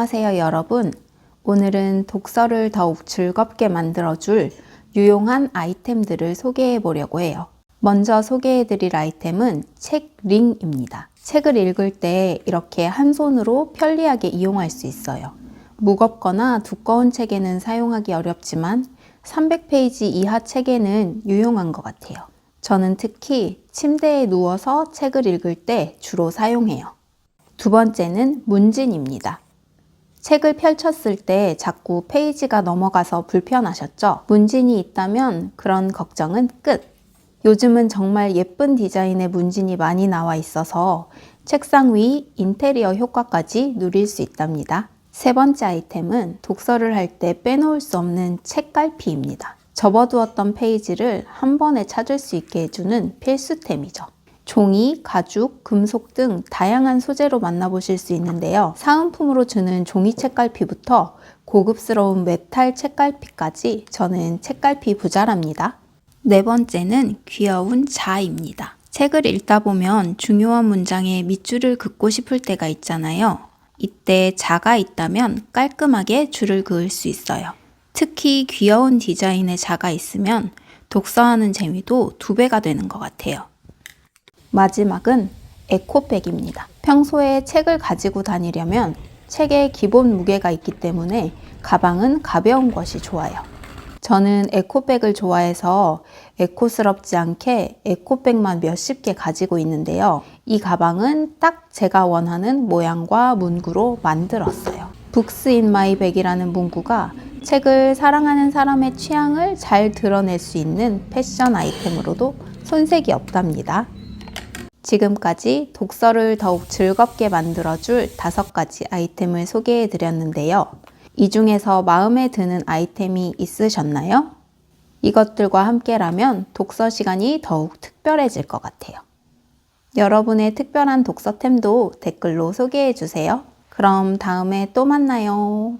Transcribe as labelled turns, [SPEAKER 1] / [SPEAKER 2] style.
[SPEAKER 1] 안녕하세요, 여러분. 오늘은 독서를 더욱 즐겁게 만들어줄 유용한 아이템들을 소개해 보려고 해요. 먼저 소개해 드릴 아이템은 책 링입니다. 책을 읽을 때 이렇게 한 손으로 편리하게 이용할 수 있어요. 무겁거나 두꺼운 책에는 사용하기 어렵지만 300페이지 이하 책에는 유용한 것 같아요. 저는 특히 침대에 누워서 책을 읽을 때 주로 사용해요. 두 번째는 문진입니다. 책을 펼쳤을 때 자꾸 페이지가 넘어가서 불편하셨죠? 문진이 있다면 그런 걱정은 끝. 요즘은 정말 예쁜 디자인의 문진이 많이 나와 있어서 책상 위 인테리어 효과까지 누릴 수 있답니다. 세 번째 아이템은 독서를 할 때 빼놓을 수 없는 책갈피입니다. 접어두었던 페이지를 한 번에 찾을 수 있게 해주는 필수템이죠. 종이, 가죽, 금속 등 다양한 소재로 만나보실 수 있는데요. 사은품으로 주는 종이 책갈피부터 고급스러운 메탈 책갈피까지 저는 책갈피 부자랍니다. 네 번째는 귀여운 자입니다. 책을 읽다 보면 중요한 문장에 밑줄을 긋고 싶을 때가 있잖아요. 이때 자가 있다면 깔끔하게 줄을 그을 수 있어요. 특히 귀여운 디자인의 자가 있으면 독서하는 재미도 두 배가 되는 것 같아요. 마지막은 에코백입니다. 평소에 책을 가지고 다니려면 책에 기본 무게가 있기 때문에 가방은 가벼운 것이 좋아요. 저는 에코백을 좋아해서 에코스럽지 않게 에코백만 몇십 개 가지고 있는데요. 이 가방은 딱 제가 원하는 모양과 문구로 만들었어요. 북스 인 마이 백이라는 문구가 책을 사랑하는 사람의 취향을 잘 드러낼 수 있는 패션 아이템으로도 손색이 없답니다. 지금까지 독서를 더욱 즐겁게 만들어줄 다섯 가지 아이템을 소개해 드렸는데요. 이 중에서 마음에 드는 아이템이 있으셨나요? 이것들과 함께라면 독서 시간이 더욱 특별해질 것 같아요. 여러분의 특별한 독서템도 댓글로 소개해 주세요. 그럼 다음에 또 만나요.